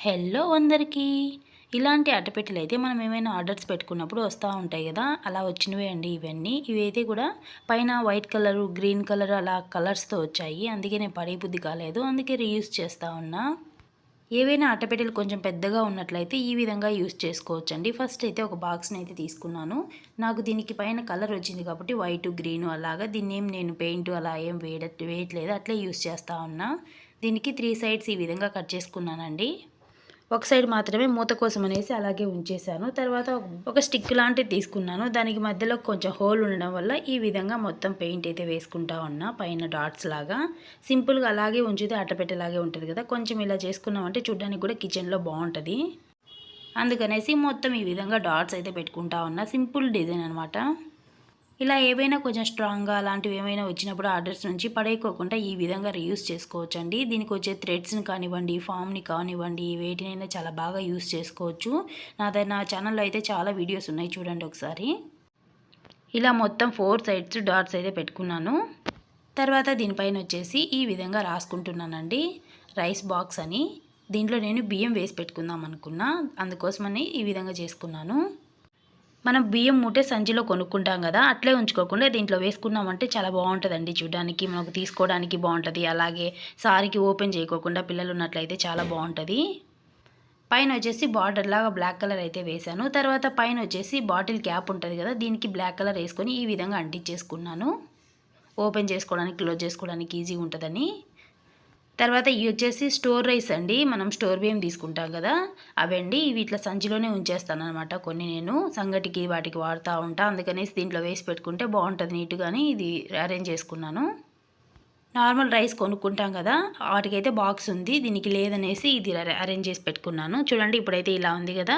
Hello అందరికీ. ఇలాంటి అట్టపెట్టెలు అయితే మనం ఏమైనా ఆర్డర్స్ పెట్టుకున్నప్పుడు వస్తూ ఉంటాయి కదా అలా వచ్చినవే అండి ఇవన్నీ. ఇవైతే కూడా పైన వైట్ కలరు గ్రీన్ కలర్ అలా కలర్స్తో వచ్చాయి. అందుకే నేను పడే బుద్ధి కాలేదు. అందుకే రీయూస్ చేస్తూ ఉన్నా. ఏవైనా అట్టపెట్టెలు కొంచెం పెద్దగా ఉన్నట్లయితే ఈ విధంగా యూస్ చేసుకోవచ్చండి. ఫస్ట్ అయితే ఒక బాక్స్ని అయితే తీసుకున్నాను. నాకు దీనికి పైన కలర్ వచ్చింది కాబట్టి వైట్ గ్రీను అలాగా దీన్ని ఏం నేను పెయింట్ అలా ఏం వేయడ వేయట్లేదు. అట్లే యూస్ చేస్తూ ఉన్నా. దీనికి త్రీ సైడ్స్ ఈ విధంగా కట్ చేసుకున్నానండి. ఒక సైడ్ మాత్రమే మూత కోసం అనేసి అలాగే ఉంచేశాను. తర్వాత ఒక స్టిక్ లాంటిది తీసుకున్నాను. దానికి మధ్యలో కొంచెం హోల్ ఉండడం వల్ల ఈ విధంగా మొత్తం పెయింట్ అయితే వేసుకుంటా ఉన్నా పైన డాట్స్ లాగా. సింపుల్గా అలాగే ఉంచితే అట్టపెట్టేలాగే ఉంటుంది కదా. కొంచెం ఇలా చేసుకున్నామంటే చూడడానికి కూడా కిచెన్లో బాగుంటుంది. అందుకనేసి మొత్తం ఈ విధంగా డాట్స్ అయితే పెట్టుకుంటా ఉన్నా. సింపుల్ డిజైన్ అనమాట ఇలా ఏవైనా కొంచెం స్ట్రాంగ్గా అలాంటివి ఏమైనా వచ్చినప్పుడు ఆర్డర్స్ నుంచి పడేయకోకుండా ఈ విధంగా రీయూస్ చేసుకోవచ్చు అండి దీనికి వచ్చే థ్రెడ్స్ని కానివ్వండి ఫామ్ని కానివ్వండి వేటినైనా చాలా బాగా యూస్ చేసుకోవచ్చు. నా నా ఛానల్లో అయితే చాలా వీడియోస్ ఉన్నాయి చూడండి ఒకసారి. ఇలా మొత్తం ఫోర్ సైడ్స్ డాట్స్ అయితే పెట్టుకున్నాను. తర్వాత దీనిపైన వచ్చేసి ఈ విధంగా రాసుకుంటున్నానండి. రైస్ బాక్స్ అని. దీంట్లో నేను బియ్యం వేసి పెట్టుకుందాం అనుకున్నా. అందుకోసమని ఈ విధంగా చేసుకున్నాను. మనం బియ్యం మూటే సంచిలో కొనుక్కుంటాం కదా అట్లే ఉంచుకోకుండా దీంట్లో వేసుకున్నామంటే చాలా బాగుంటుందండి చూడడానికి. మనకు తీసుకోవడానికి బాగుంటుంది. అలాగే సారీకి ఓపెన్ చేయకోకుండా పిల్లలు ఉన్నట్లయితే చాలా బాగుంటుంది. పైన వచ్చేసి బార్డర్ లాగా బ్లాక్ కలర్ అయితే వేశాను. తర్వాత పైన వచ్చేసి బాటిల్ క్యాప్ ఉంటుంది కదా దీనికి బ్లాక్ కలర్ వేసుకొని ఈ విధంగా అంటించేసుకున్నాను. ఓపెన్ చేసుకోవడానికి క్లోజ్ చేసుకోవడానికి ఈజీగా ఉంటుందని. తర్వాత ఇవి వచ్చేసి స్టోర్ రైస్ అండి. మనం స్టోర్ బియ్యం తీసుకుంటాం కదా. అవండి ఇవి ఇట్లా సంచిలోనే ఉంచేస్తాను అనమాట కొన్ని నేను. సంగటికి వాటికి వాడుతూ ఉంటాను అందుకనేసి దీంట్లో వేసి పెట్టుకుంటే బాగుంటుంది నీట్గాని. ఇది అరేంజ్ చేసుకున్నాను. నార్మల్ రైస్ కొనుక్కుంటాం కదా. వాటికైతే బాక్స్ ఉంది. దీనికి లేదనేసి ఇది అరేంజ్ చేసి పెట్టుకున్నాను. చూడండి ఇప్పుడైతే ఇలా ఉంది కదా.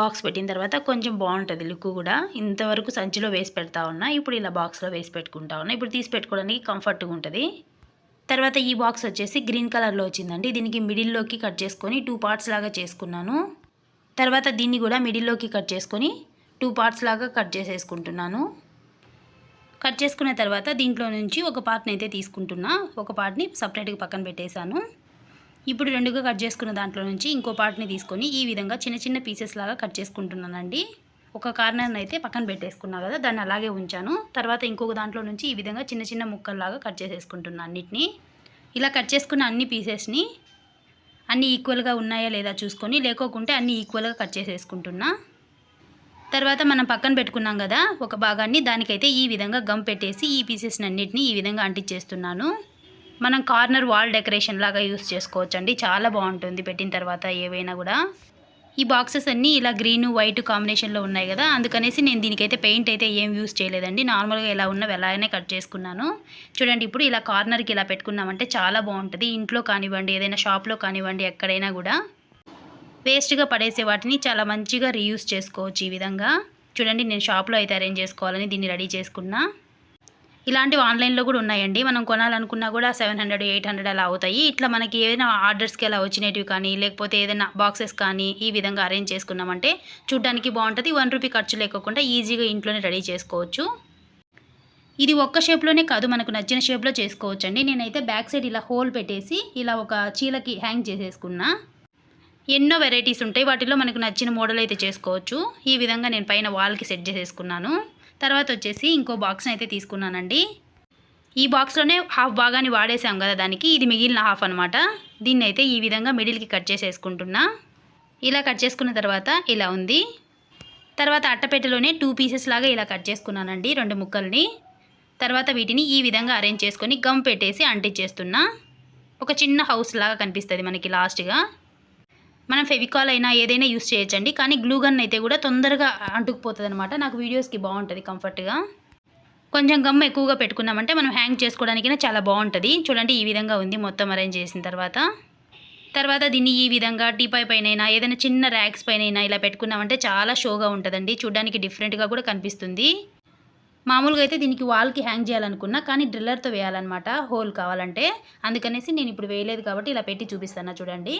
బాక్స్ పెట్టిన తర్వాత కొంచెం బాగుంటుంది లుక్ కూడా. ఇంతవరకు సంచిలో వేసి పెడతా ఉన్నా. ఇప్పుడు ఇలా బాక్స్లో వేసి పెట్టుకుంటా ఉన్నా. ఇప్పుడు తీసి పెట్టుకోవడానికి కంఫర్ట్గా ఉంటుంది. తర్వాత ఈ బాక్స్ వచ్చేసి గ్రీన్ కలర్లో వచ్చిందండి. దీనికి మిడిల్లోకి కట్ చేసుకొని టూ పార్ట్స్ లాగా చేసుకున్నాను. తర్వాత దీన్ని కూడా మిడిల్లోకి కట్ చేసుకొని టూ పార్ట్స్ లాగా కట్ చేసేసుకుంటున్నాను. కట్ చేసుకున్న తర్వాత దీంట్లో నుంచి ఒక పార్ట్ని అయితే తీసుకుంటున్నా. ఒక పార్ట్ని సపరేట్గా పక్కన పెట్టేశాను. ఇప్పుడు రెండుగా కట్ చేసుకున్న దాంట్లో నుంచి ఇంకో పార్ట్ని తీసుకొని ఈ విధంగా చిన్న చిన్న పీసెస్ లాగా కట్ చేసుకుంటున్నానండి. ఒక కార్నర్ని అయితే పక్కన పెట్టేసుకున్నా కదా దాన్ని అలాగే ఉంచాను. తర్వాత ఇంకొక దాంట్లో నుంచి ఈ విధంగా చిన్న చిన్న ముక్కల్లాగా కట్ చేసేసుకుంటున్నాను అన్నిటినీ. ఇలా కట్ చేసుకున్న అన్ని పీసెస్ని అన్నీ ఈక్వల్గా ఉన్నాయా లేదా చూసుకొని లేకోకుంటే అన్నీ ఈక్వల్గా కట్ చేసేసుకుంటున్నా. తర్వాత మనం పక్కన పెట్టుకున్నాం కదా ఒక భాగాన్ని దానికైతే ఈ విధంగా గమ్ పెట్టేసి ఈ పీసెస్ని అన్నిటిని ఈ విధంగా అంటించేస్తున్నాను మనం కార్నర్ వాల్ డెకరేషన్ లాగా యూస్ చేసుకోవచ్చండి. చాలా బాగుంటుంది పెట్టిన తర్వాత ఏవైనా కూడా. ఈ బాక్సెస్ అన్నీ ఇలా గ్రీన్ వైట్ కాంబినేషన్లో ఉన్నాయి కదా. అందుకనేసి నేను దీనికైతే పెయింట్ అయితే ఏం యూస్ చేయలేదండి. నార్మల్గా ఎలా ఉన్నవి ఎలాగనే కట్ చేసుకున్నాను. చూడండి ఇప్పుడు ఇలా కార్నర్కి ఇలా పెట్టుకున్నామంటే చాలా బాగుంటుంది. ఇంట్లో కానివ్వండి ఏదైనా షాప్లో కానివ్వండి ఎక్కడైనా కూడా వేస్ట్గా పడేసే వాటిని చాలా మంచిగా రీయూస్ చేసుకోవచ్చు ఈ విధంగా. చూడండి నేను షాప్లో అయితే అరేంజ్ చేసుకోవాలని దీన్ని రెడీ చేసుకున్నా. ఇలాంటివి ఆన్లైన్లో కూడా ఉన్నాయండి. మనం కొనాలనుకున్నా కూడా సెవెన్ హండ్రెడ్ ఎయిట్ హండ్రెడ్ అలా అవుతాయి. ఇట్లా మనకి ఏదైనా ఆర్డర్స్కి అలా వచ్చినవి కానీ లేకపోతే ఏదైనా బాక్సెస్ కానీ ఈ విధంగా అరేంజ్ చేసుకున్నామంటే చూడ్డానికి బాగుంటుంది. వన్ రూపీ ఖర్చు లేకుండా ఈజీగా ఇంట్లోనే రెడీ చేసుకోవచ్చు. ఇది ఒక్క షేప్లోనే కాదు మనకు నచ్చిన షేప్లో చేసుకోవచ్చు అండి నేనైతే బ్యాక్ సైడ్ ఇలా హోల్ పెట్టేసి ఇలా ఒక చీలకి హ్యాంగ్ చేసేసుకున్నా. ఎన్నో వెరైటీస్ ఉంటాయి. వాటిలో మనకు నచ్చిన మోడల్ అయితే చేసుకోవచ్చు. ఈ విధంగా నేను పైన వాల్కి సెట్ చేసేసుకున్నాను. తర్వాత వచ్చేసి ఇంకో బాక్స్ని అయితే తీసుకున్నానండి. ఈ బాక్స్లోనే హాఫ్ భాగాన్ని వాడేసాం కదా దానికి ఇది మిగిలిన హాఫ్ అనమాట దీన్ని అయితే ఈ విధంగా మిడిల్కి కట్ చేసేసుకుంటున్నా. ఇలా కట్ చేసుకున్న తర్వాత ఇలా ఉంది. తర్వాత అట్టపెట్టెలోనే టూ పీసెస్ లాగా ఇలా కట్ చేసుకున్నానండి రెండు ముక్కల్ని. తర్వాత వీటిని ఈ విధంగా అరేంజ్ చేసుకొని గమ్ పెట్టేసి అంటించేస్తున్నా. ఒక చిన్న హౌస్ లాగా కనిపిస్తుంది మనకి లాస్ట్గా. మనం ఫెవికాల్ అయినా ఏదైనా యూస్ చేయొచ్చండి. కానీ గ్లూ గన్ అయితే కూడా తొందరగా అంటుకుపోతుంది అనమాట నాకు వీడియోస్కి బాగుంటుంది కంఫర్ట్గా. కొంచెం గమ్ ఎక్కువగా పెట్టుకున్నామంటే మనం హ్యాంగ్ చేసుకోవడానికైనా చాలా బాగుంటుంది. చూడండి ఈ విధంగా ఉంది. మొత్తం అరేంజ్ చేసిన తర్వాత. తర్వాత దీన్ని ఈ విధంగా టీపాయ్ పైన ఏదైనా చిన్న ర్యాక్స్ పైన ఇలా పెట్టుకున్నామంటే చాలా షోగా ఉంటుందండి. చూడడానికి డిఫరెంట్గా కూడా కనిపిస్తుంది. మామూలుగా అయితే దీనికి వాల్కి హ్యాంగ్ చేయాలనుకున్నా కానీ డ్రిల్లర్తో వేయాలన్నమాట. హోల్ కావాలంటే. అందుకనేసి నేను ఇప్పుడు వేయలేదు కాబట్టి ఇలా పెట్టి చూపిస్తాను చూడండి.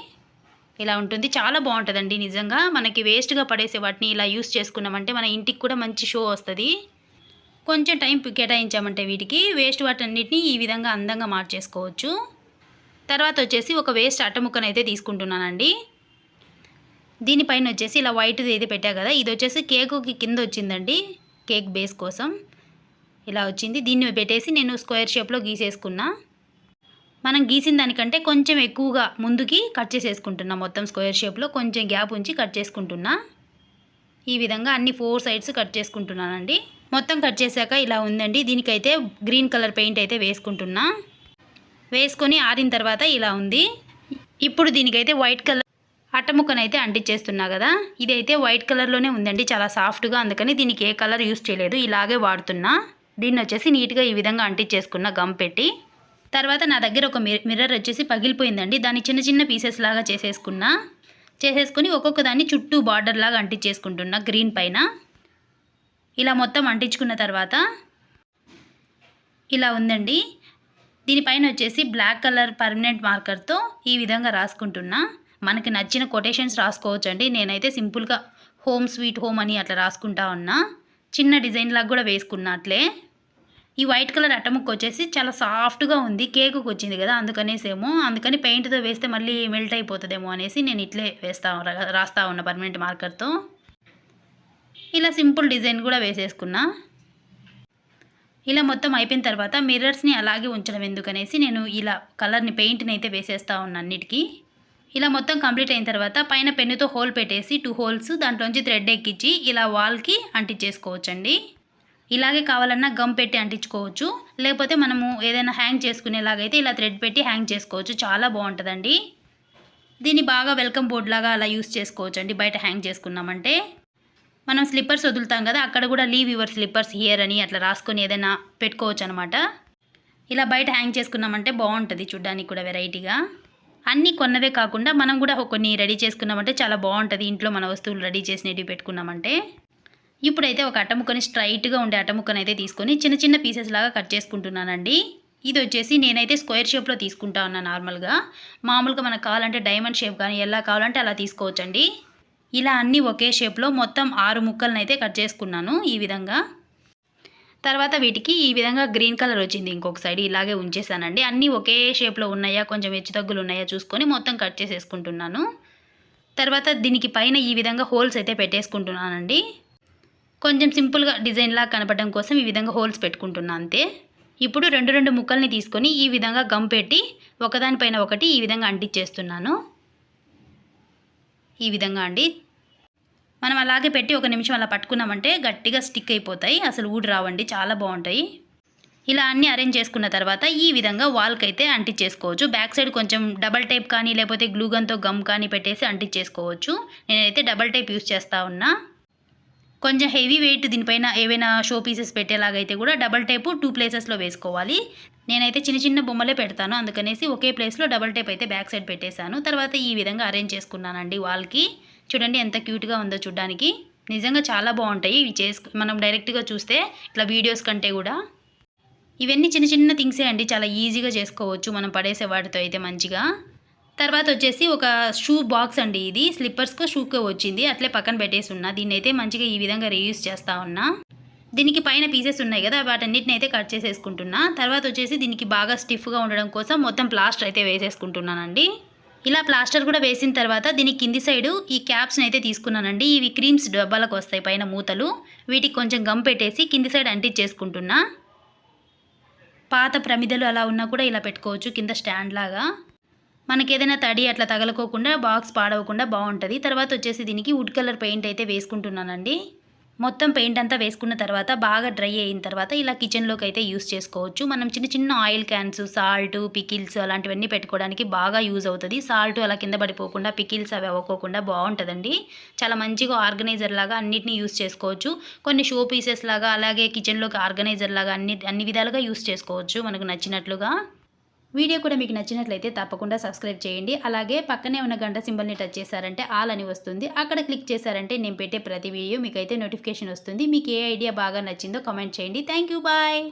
ఇలా ఉంటుంది. చాలా బాగుంటుందండి. నిజంగా మనకి వేస్ట్గా పడేసే వాటిని ఇలా యూస్ చేసుకున్నామంటే మన ఇంటికి కూడా మంచి షో వస్తుంది. కొంచెం టైం కేటాయించామంటే వీటికి. వేస్ట్ వాటన్నిటిని ఈ విధంగా అందంగా మార్చేసుకోవచ్చు. తర్వాత వచ్చేసి ఒక వేస్ట్ అట్టముక్కనైతే తీసుకుంటున్నానండి. దీనిపైన వచ్చేసి ఇలా వైట్ది అయితే పెట్టా కదా. ఇది వచ్చేసి కేకుకి కింద వచ్చిందండి. కేక్ బేస్ కోసం. ఇలా వచ్చింది. దీన్ని పెట్టేసి నేను స్క్వేర్ షేప్లో గీసేసుకున్నా. మనం గీసిన దానికంటే కొంచెం ఎక్కువగా ముందుకి కట్ చేసేసుకుంటున్నా. మొత్తం స్క్వేర్ షేప్లో కొంచెం గ్యాప్ ఉంచి కట్ చేసుకుంటున్నా. ఈ విధంగా అన్ని ఫోర్ సైడ్స్ కట్ చేసుకుంటున్నానండి. మొత్తం కట్ చేశాక ఇలా ఉందండి. దీనికైతే గ్రీన్ కలర్ పెయింట్ అయితే వేసుకుంటున్నా. వేసుకొని ఆరిన తర్వాత ఇలా ఉంది. ఇప్పుడు దీనికైతే వైట్ కలర్ అట్టముక్కనైతే అంటించేస్తున్నా కదా. ఇదైతే వైట్ కలర్లోనే ఉందండి. చాలా సాఫ్ట్గా అందుకని దీనికి ఏ కలర్ యూస్ చేయలేదు. ఇలాగే వాడుతున్నా. దీన్ని వచ్చేసి నీట్గా ఈ విధంగా అంటించేసుకున్న గమ్ పెట్టి. తర్వాత నా దగ్గర ఒక మిర్రర్ వచ్చేసి పగిలిపోయిందండి. దాన్ని చిన్న చిన్న పీసెస్ లాగా చేసేసుకున్నా. చేసేసుకుని ఒక్కొక్క దాన్ని చుట్టూ బార్డర్ లాగా అంటించేసుకుంటున్నా గ్రీన్ పైన. ఇలా మొత్తం అంటించుకున్న తర్వాత ఇలా ఉందండి. దీనిపైన వచ్చేసి బ్లాక్ కలర్ పర్మనెంట్ మార్కర్తో ఈ విధంగా రాసుకుంటున్నా. మనకి నచ్చిన కొటేషన్స్ రాసుకోవచ్చండి. నేనైతే సింపుల్గా హోమ్ స్వీట్ హోమ్ అని అట్లా రాసుకుంటా ఉన్నా. చిన్న డిజైన్ లాగా కూడా వేసుకున్నట్లే. ఈ వైట్ కలర్ అట్టముక్క వచ్చేసి చాలా సాఫ్ట్గా ఉంది. కేకుకి వచ్చింది కదా అందుకనేసేమో అందుకని పెయింట్తో వేస్తే మళ్ళీ మెల్ట్ అయిపోతుందేమో అనేసి నేను ఇట్లే వేస్తా రాస్తా ఉన్నా పర్మనెంట్ మార్కర్తో. ఇలా సింపుల్ డిజైన్ కూడా వేసేసుకున్నా. ఇలా మొత్తం అయిపోయిన తర్వాత మిర్రర్స్ని అలాగే ఉంచడం ఎందుకనేసి నేను ఇలా కలర్ని పెయింట్ని అయితే వేసేస్తా ఉన్నా అన్నిటికీ. ఇలా మొత్తం కంప్లీట్ అయిన తర్వాత పైన పెన్నుతో హోల్ పెట్టేసి టూ హోల్స్ దాంట్లోంచి థ్రెడ్ ఎక్కించి ఇలా వాల్కి అంటించేసుకోవచ్చండి. ఇలాగే కావాలన్నా గమ్ పెట్టి అంటించుకోవచ్చు. లేకపోతే మనము ఏదైనా హ్యాంగ్ చేసుకునేలాగైతే ఇలా థ్రెడ్ పెట్టి హ్యాంగ్ చేసుకోవచ్చు. చాలా బాగుంటుందండి. దీన్ని బాగా వెల్కమ్ బోర్డ్ లాగా అలా యూస్ చేసుకోవచ్చు అండి బయట హ్యాంగ్ చేసుకున్నామంటే. మనం స్లిప్పర్స్ వదులుతాం కదా అక్కడ కూడా లీవ్ యువర్ స్లిప్పర్స్ హియర్ అని అట్లా రాసుకొని ఏదైనా పెట్టుకోవచ్చు అనమాట ఇలా బయట హ్యాంగ్ చేసుకున్నామంటే బాగుంటుంది చూడ్డానికి కూడా వెరైటీగా అన్నీ కొన్నవే కాకుండా మనం కూడా కొన్ని రెడీ చేసుకున్నామంటే చాలా బాగుంటుంది. ఇంట్లో మన వస్తువులు రెడీ చేసినవి పెట్టుకున్నామంటే. ఇప్పుడైతే ఒక అట్టముక్కని స్ట్రైట్గా ఉండే అట్టముక్కని అయితే తీసుకొని చిన్న చిన్న పీసెస్ లాగా కట్ చేసుకుంటున్నానండి. ఇది వచ్చేసి నేనైతే స్క్వేర్ షేప్లో తీసుకుంటా ఉన్నా నార్మల్గా. మామూలుగా మనకు కావాలంటే డైమండ్ షేప్ కానీ ఎలా కావాలంటే అలా తీసుకోవచ్చండి. ఇలా అన్నీ ఒకే షేప్లో మొత్తం ఆరు ముక్కలను అయితే కట్ చేసుకున్నాను ఈ విధంగా. తర్వాత వీటికి ఈ విధంగా గ్రీన్ కలర్ వచ్చింది ఇంకొక సైడ్ ఇలాగే ఉంచేసానండి. అన్నీ ఒకే షేప్లో ఉన్నాయా కొంచెం హెచ్చు తగ్గులు ఉన్నాయా చూసుకొని మొత్తం కట్ చేసేసుకుంటున్నాను. తర్వాత దీనికి పైన ఈ విధంగా హోల్స్ అయితే పెట్టేసుకుంటున్నానండి. కొంచెం సింపుల్గా డిజైన్లా కనపడడం కోసం ఈ విధంగా హోల్స్ పెట్టుకుంటున్నా అంతే. ఇప్పుడు రెండు రెండు ముక్కల్ని తీసుకొని ఈ విధంగా గమ్ పెట్టి ఒకదానిపైన ఒకటి ఈ విధంగా అంటించేస్తున్నాను ఈ విధంగా అండి. మనం అలాగే పెట్టి ఒక నిమిషం అలా పట్టుకున్నామంటే గట్టిగా స్టిక్ అయిపోతాయి. అసలు ఊడి రావండి. చాలా బాగుంటాయి. ఇలా అన్నీ అరేంజ్ చేసుకున్న తర్వాత ఈ విధంగా వాల్కి అయితే అంటించేసుకోవచ్చు బ్యాక్ సైడ్ కొంచెం డబల్ టైప్ కానీ లేకపోతే గ్లూగన్తో గమ్ కానీ పెట్టేసి అంటించేసుకోవచ్చు నేనైతే డబల్ టైప్ యూస్ చేస్తూ ఉన్నా. కొంచెం హెవీ వెయిట్ దీనిపైన ఏవైనా షో పీసెస్ పెట్టేలాగైతే కూడా డబల్ టైపు టూ ప్లేసెస్లో వేసుకోవాలి. నేనైతే చిన్న చిన్న బొమ్మలే పెడతాను. అందుకనేసి ఒకే ప్లేస్లో డబల్ టైప్ అయితే బ్యాక్ సైడ్ పెట్టేశాను. తర్వాత ఈ విధంగా అరేంజ్ చేసుకున్నానండి వాళ్ళకి చూడండి ఎంత క్యూట్గా ఉందో చూడడానికి. నిజంగా చాలా బాగుంటాయి. ఇవి చేసుకు మనం డైరెక్ట్గా చూస్తే ఇట్లా వీడియోస్ కంటే కూడా. ఇవన్నీ చిన్న చిన్న థింగ్సే అండి. చాలా ఈజీగా చేసుకోవచ్చు. మనం పడేసే వాటితో అయితే మంచిగా. తర్వాత వచ్చేసి ఒక షూ బాక్స్ అండి ఇది. స్లిప్పర్స్కు షూకే వచ్చింది. అట్లే పక్కన పెట్టేసి ఉన్నా. దీన్ని అయితే మంచిగా ఈ విధంగా రీయూస్ చేస్తూ ఉన్నా. దీనికి పైన పీసెస్ ఉన్నాయి కదా వాటన్నిటిని అయితే కట్ చేసేసుకుంటున్నా. తర్వాత వచ్చేసి దీనికి బాగా స్టిఫ్గా ఉండడం కోసం మొత్తం ప్లాస్టర్ అయితే వేసేసుకుంటున్నానండి. ఇలా ప్లాస్టర్ కూడా వేసిన తర్వాత దీని కింది సైడు ఈ క్యాప్స్ని అయితే తీసుకున్నానండి. ఇవి క్రీమ్స్ డబ్బాలకు వస్తాయి పైన మూతలు. వీటికి కొంచెం గమ్ పెట్టేసి కింది సైడ్ అంటించేసుకుంటున్నా పాత ప్రమిదలు అలా ఉన్నా కూడా ఇలా పెట్టుకోవచ్చు కింద స్టాండ్ లాగా. మనకి ఏదైనా తడి అట్లా తగలకోకుండా బాక్స్ పాడవకుండా బాగుంటుంది తర్వాత వచ్చేసి దీనికి వుడ్ కలర్ పెయింట్ అయితే వేసుకుంటున్నానండి. మొత్తం పెయింట్ అంతా వేసుకున్న తర్వాత బాగా డ్రై అయిన తర్వాత ఇలా కిచెన్లోకి అయితే యూస్ చేసుకోవచ్చు. మనం చిన్న చిన్న ఆయిల్ క్యాన్స్ సాల్ట్ పికిల్స్ అలాంటివన్నీ పెట్టుకోవడానికి బాగా యూజ్ అవుతుంది. సాల్ట్ అలా కింద పడిపోకుండా పికిల్స్ అవి అవ్వకోకుండా బాగుంటుందండి చాలా మంచిగా ఆర్గనైజర్ లాగా అన్నిటిని యూస్ చేసుకోవచ్చు. కొన్ని షో పీసెస్ లాగా అలాగే కిచెన్లోకి ఆర్గనైజర్ లాగా అన్ని అన్ని విధాలుగా యూస్ చేసుకోవచ్చు. మనకు నచ్చినట్లుగా. వీడియో కూడా మీకు నచ్చినట్లయితే తప్పకుండా సబ్స్క్రైబ్ చేయండి. అలాగే పక్కనే ఉన్న గంట సింబల్ని టచ్ చేశారంటే ఆల్ అని వస్తుంది. అక్కడ క్లిక్ చేశారంటే నేను పెట్టే ప్రతి వీడియో మీకైతే నోటిఫికేషన్ వస్తుంది. మీకు ఏ ఐడియా బాగా నచ్చిందో కామెంట్ చేయండి. Thank you. బాయ్.